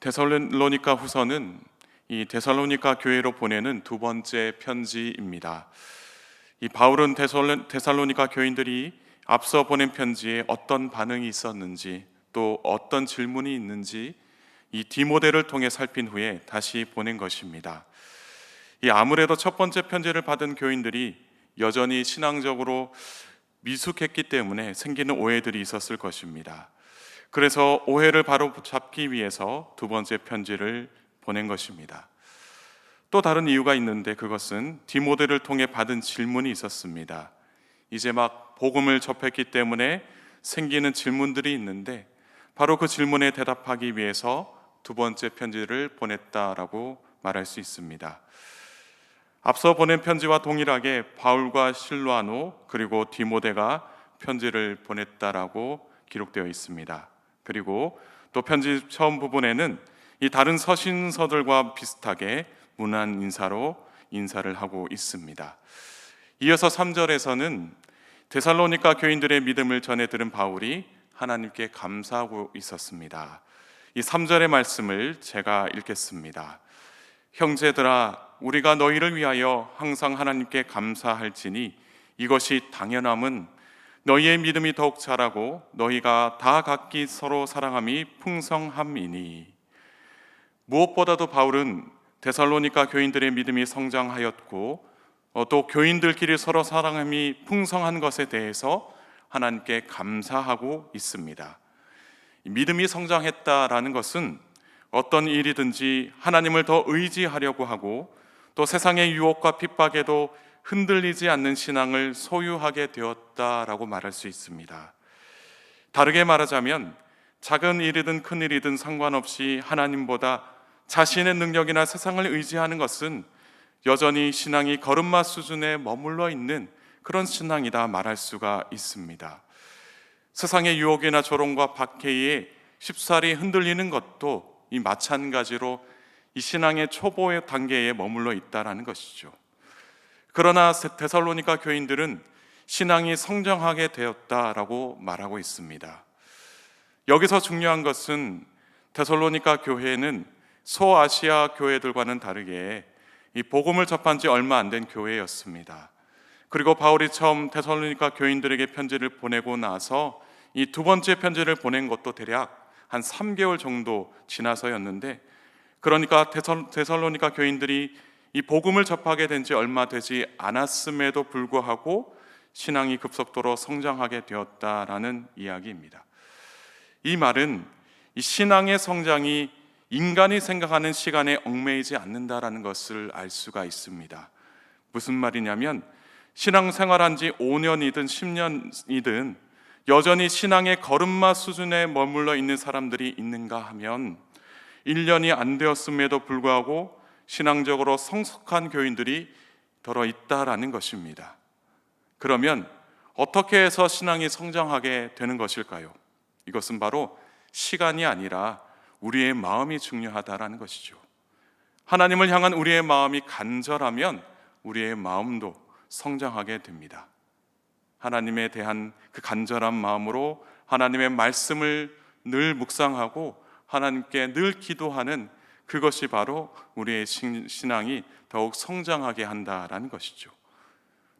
데살로니가 후서는 이 데살로니가 교회로 보내는 두 번째 편지입니다. 이 바울은 데살로- 데살로니가 교인들이 앞서 보낸 편지에 어떤 반응이 있었는지 또 어떤 질문이 있는지 이 디모데를 통해 살핀 후에 다시 보낸 것입니다. 이 아무래도 첫 번째 편지를 받은 교인들이 여전히 신앙적으로 미숙했기 때문에 생기는 오해들이 있었을 것입니다. 그래서 오해를 바로 잡기 위해서 두 번째 편지를 보낸 것입니다. 또 다른 이유가 있는데 그것은 디모데를 통해 받은 질문이 있었습니다. 이제 막 복음을 접했기 때문에 생기는 질문들이 있는데 바로 그 질문에 대답하기 위해서 두 번째 편지를 보냈다라고 말할 수 있습니다. 앞서 보낸 편지와 동일하게 바울과 실로아노 그리고 디모데가 편지를 보냈다라고 기록되어 있습니다. 그리고 또 편지 처음 부분에는 이 다른 서신서들과 비슷하게 문안 인사로 인사를 하고 있습니다. 이어서 3절에서는 데살로니가 교인들의 믿음을 전해 들은 바울이 하나님께 감사하고 있었습니다. 이 3절의 말씀을 제가 읽겠습니다. 형제들아 우리가 너희를 위하여 항상 하나님께 감사할지니 이것이 당연함은 너희의 믿음이 더욱 자라고 너희가 다 각기 서로 사랑함이 풍성함이니 무엇보다도 바울은 데살로니가 교인들의 믿음이 성장하였고 어, 또 교인들끼리 서로 사랑함이 풍성한 것에 대해서 하나님께 감사하고 있습니다. 믿음이 성장했다라는 것은 어떤 일이든지 하나님을 더 의지하려고 하고 또 세상의 유혹과 핍박에도 흔들리지 않는 신앙을 소유하게 되었다라고 말할 수 있습니다. 다르게 말하자면 작은 일이든 큰 일이든 상관없이 하나님보다 자신의 능력이나 세상을 의지하는 것은 여전히 신앙이 걸음마 수준에 머물러 있는 그런 신앙이다 말할 수가 있습니다. 세상의 유혹이나 조롱과 박해에 쉽사리 흔들리는 것도 이 마찬가지로 이 신앙의 초보의 단계에 머물러 있다라는 것이죠. 그러나 데살로니가 교인들은 신앙이 성장하게 되었다라고 말하고 있습니다. 여기서 중요한 것은 데살로니가 교회는 소아시아 교회들과는 다르게 이 복음을 접한 지 얼마 안 된 교회였습니다. 그리고 바울이 처음 데살로니가 교인들에게 편지를 보내고 나서 이 두 번째 편지를 보낸 것도 대략 한 3개월 정도 지나서였는데 그러니까 데살- 데살로니가 교인들이 이 복음을 접하게 된 지 얼마 되지 않았음에도 불구하고 신앙이 급속도로 성장하게 되었다라는 이야기입니다. 이 말은 이 신앙의 성장이 인간이 생각하는 시간에 얽매이지 않는다라는 것을 알 수가 있습니다. 무슨 말이냐면 신앙 생활한 지 5년이든 10년이든 여전히 신앙의 걸음마 수준에 머물러 있는 사람들이 있는가 하면 1년이 안 되었음에도 불구하고 신앙적으로 성숙한 교인들이 더러 있다라는 것입니다. 그러면 어떻게 해서 신앙이 성장하게 되는 것일까요? 이것은 바로 시간이 아니라 우리의 마음이 중요하다라는 것이죠. 하나님을 향한 우리의 마음이 간절하면 우리의 마음도 성장하게 됩니다. 하나님에 대한 그 간절한 마음으로 하나님의 말씀을 늘 묵상하고 하나님께 늘 기도하는 그것이 바로 우리의 신- 신앙이 더욱 성장하게 한다라는 것이죠.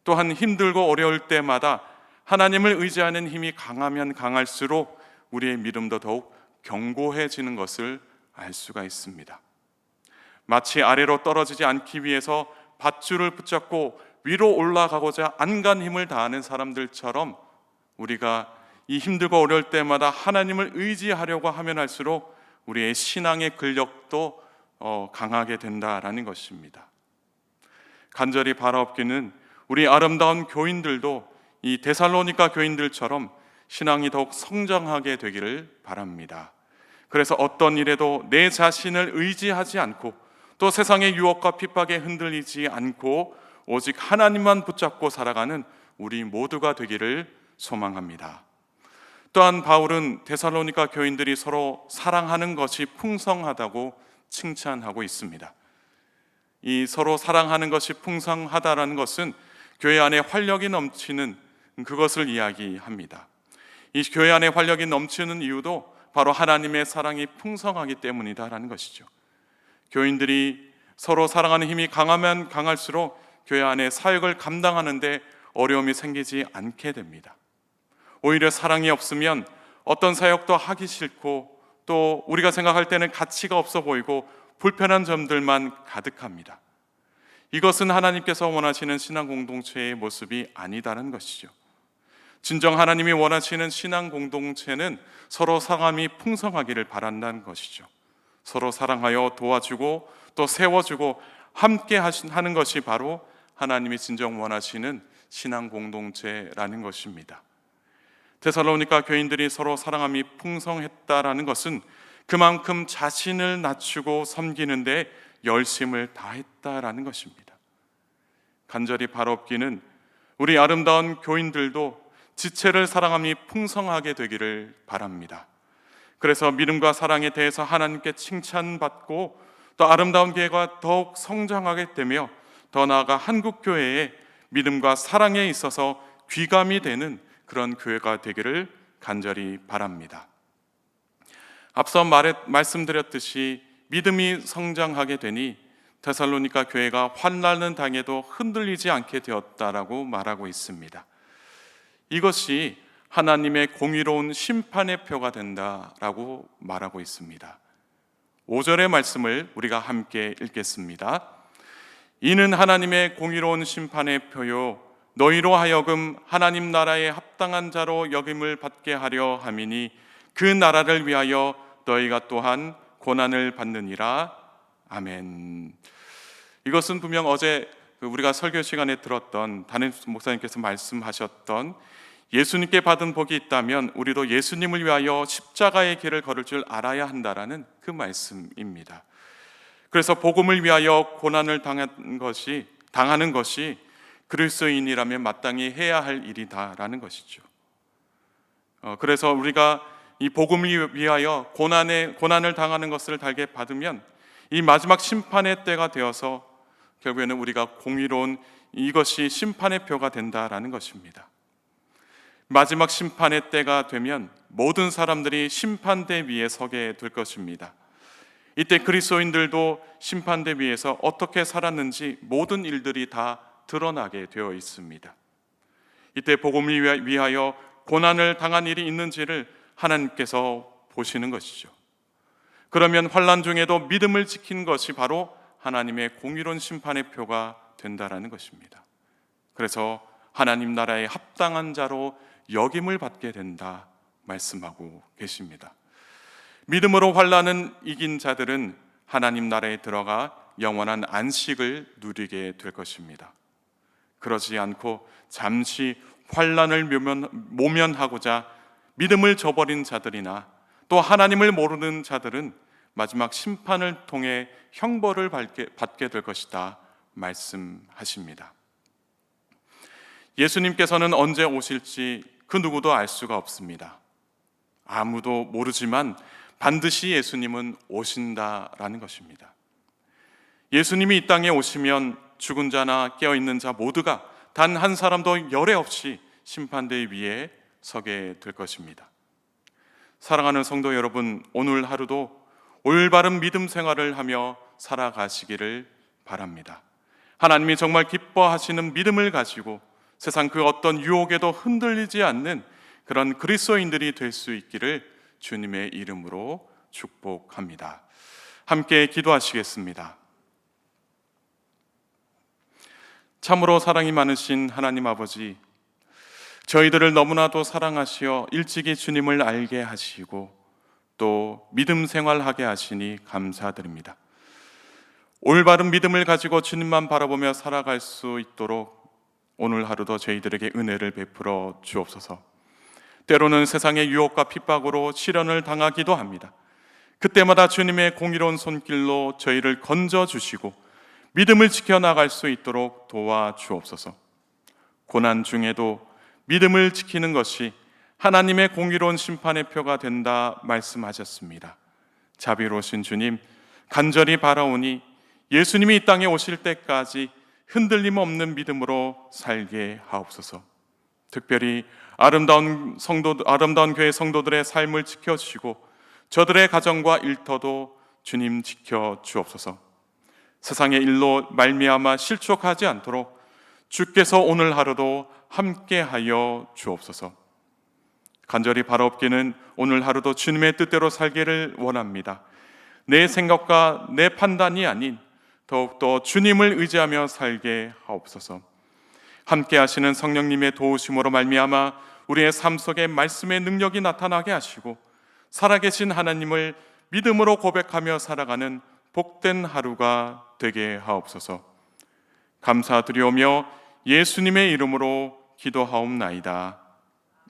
또한 힘들고 어려울 때마다 하나님을 의지하는 힘이 강하면 강할수록 우리의 믿음도 더욱 견고해지는 것을 알 수가 있습니다. 마치 아래로 떨어지지 않기 위해서 밧줄을 붙잡고 위로 올라가고자 안간 힘을 다하는 사람들처럼 우리가 이 힘들고 어려울 때마다 하나님을 의지하려고 하면 할수록 우리의 신앙의 근력도 어, 강하게 된다라는 것입니다. 간절히 바라옵기는 우리 아름다운 교인들도 이 데살로니가 교인들처럼 신앙이 더욱 성장하게 되기를 바랍니다. 그래서 어떤 일에도 내 자신을 의지하지 않고 또 세상의 유혹과 핍박에 흔들리지 않고 오직 하나님만 붙잡고 살아가는 우리 모두가 되기를 소망합니다. 또한 바울은 데살로니가 교인들이 서로 사랑하는 것이 풍성하다고 칭찬하고 있습니다. 이 서로 사랑하는 것이 풍성하다라는 것은 교회 안에 활력이 넘치는 그것을 이야기합니다. 이 교회 안에 활력이 넘치는 이유도 바로 하나님의 사랑이 풍성하기 때문이다라는 것이죠. 교인들이 서로 사랑하는 힘이 강하면 강할수록 교회 안에 사역을 감당하는데 어려움이 생기지 않게 됩니다. 오히려 사랑이 없으면 어떤 사역도 하기 싫고 또 우리가 생각할 때는 가치가 없어 보이고 불편한 점들만 가득합니다. 이것은 하나님께서 원하시는 신앙 공동체의 모습이 아니다는 것이죠. 진정 하나님이 원하시는 신앙 공동체는 서로 사랑함이 풍성하기를 바란다는 것이죠. 서로 사랑하여 도와주고 또 세워주고 함께 하는 것이 바로 하나님이 진정 원하시는 신앙 공동체라는 것입니다. 데살로니가 교인들이 서로 사랑함이 풍성했다라는 것은 그만큼 자신을 낮추고 섬기는 데 열심을 다했다라는 것입니다. 간절히 바롭기는 우리 아름다운 교인들도 지체를 사랑함이 풍성하게 되기를 바랍니다. 그래서 믿음과 사랑에 대해서 하나님께 칭찬받고 또 아름다운 교회가 더욱 성장하게 되며 더 나아가 한국 교회의 믿음과 사랑에 있어서 귀감이 되는 그런 교회가 되기를 간절히 바랍니다. 앞서 말해, 말씀드렸듯이 믿음이 성장하게 되니 테살로니가 교회가 환난을 당해도 흔들리지 않게 되었다라고 말하고 있습니다. 이것이 하나님의 공의로운 심판의 표가 된다라고 말하고 있습니다. 5절의 말씀을 우리가 함께 읽겠습니다. 이는 하나님의 공의로운 심판의 표요 너희로 하여금 하나님 나라에 합당한 자로 여김을 받게 하려 함이니 그 나라를 위하여 너희가 또한 고난을 받느니라 아멘. 이것은 분명 어제 그 우리가 설교 시간에 들었던 담임 목사님께서 말씀하셨던 예수님께 받은 복이 있다면 우리도 예수님을 위하여 십자가의 길을 걸을 줄 알아야 한다라는 그 말씀입니다. 그래서 복음을 위하여 고난을 당한 것이 당하는 것이 그리스도인이라면 마땅히 해야 할 일이다라는 것이죠. 어, 그래서 우리가 이 복음을 위하여 고난에 고난을 당하는 것을 달게 받으면 이 마지막 심판의 때가 되어서 결국에는 우리가 공의로운 이것이 심판의 표가 된다라는 것입니다. 마지막 심판의 때가 되면 모든 사람들이 심판대 위에 서게 될 것입니다. 이때 그리스도인들도 심판대 위에서 어떻게 살았는지 모든 일들이 다 드러나게 되어 있습니다. 이때 복음을 위하여 고난을 당한 일이 있는지를 하나님께서 보시는 것이죠. 그러면 환란 중에도 믿음을 지킨 것이 바로 하나님의 공의로운 심판의 표가 된다라는 것입니다. 그래서 하나님 나라의 합당한 자로 역임을 받게 된다 말씀하고 계십니다. 믿음으로 환란은 이긴 자들은 하나님 나라에 들어가 영원한 안식을 누리게 될 것입니다. 그러지 않고 잠시 환란을 모면, 모면하고자 믿음을 저버린 자들이나 또 하나님을 모르는 자들은 마지막 심판을 통해 형벌을 받게 될 것이다 말씀하십니다. 예수님께서는 언제 오실지 그 누구도 알 수가 없습니다. 아무도 모르지만 반드시 예수님은 오신다라는 것입니다. 예수님이 이 땅에 오시면 죽은 자나 깨어 있는 자 모두가 단 한 사람도 열애 없이 심판대 위에 서게 될 것입니다. 사랑하는 성도 여러분, 오늘 하루도 올바른 믿음 생활을 하며 살아가시기를 바랍니다. 하나님이 정말 기뻐하시는 믿음을 가지고 세상 그 어떤 유혹에도 흔들리지 않는 그런 그리스도인들이 될 수 있기를 주님의 이름으로 축복합니다. 함께 기도하시겠습니다. 참으로 사랑이 많으신 하나님 아버지, 저희들을 너무나도 사랑하시어 일찍이 주님을 알게 하시고 또 믿음 생활하게 하시니 감사드립니다. 올바른 믿음을 가지고 주님만 바라보며 살아갈 수 있도록 오늘 하루도 저희들에게 은혜를 베풀어 주옵소서. 때로는 세상의 유혹과 핍박으로 시련을 당하기도 합니다. 그때마다 주님의 공의로운 손길로 저희를 건져 주시고 믿음을 지켜나갈 수 있도록 도와 주옵소서. 고난 중에도 믿음을 지키는 것이 하나님의 공의로운 심판의 표가 된다 말씀하셨습니다. 자비로우신 주님, 간절히 바라오니 예수님이 이 땅에 오실 때까지 흔들림 없는 믿음으로 살게 하옵소서. 특별히 아름다운 성도 아름다운 교회 성도들의 삶을 지켜 주시고 저들의 가정과 일터도 주님 지켜 주옵소서. 세상의 일로 말미암아 실족하지 않도록 주께서 오늘 하루도 함께하여 주옵소서. 간절히 바라옵기는 오늘 하루도 주님의 뜻대로 살기를 원합니다. 내 생각과 내 판단이 아닌 더욱더 주님을 의지하며 살게 하옵소서. 함께 하시는 성령님의 도우심으로 말미암아 우리의 삶 속에 말씀의 능력이 나타나게 하시고 살아계신 하나님을 믿음으로 고백하며 살아가는 복된 하루가 되게 하옵소서. 감사드리오며 예수님의 이름으로 기도하옵나이다.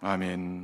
아멘.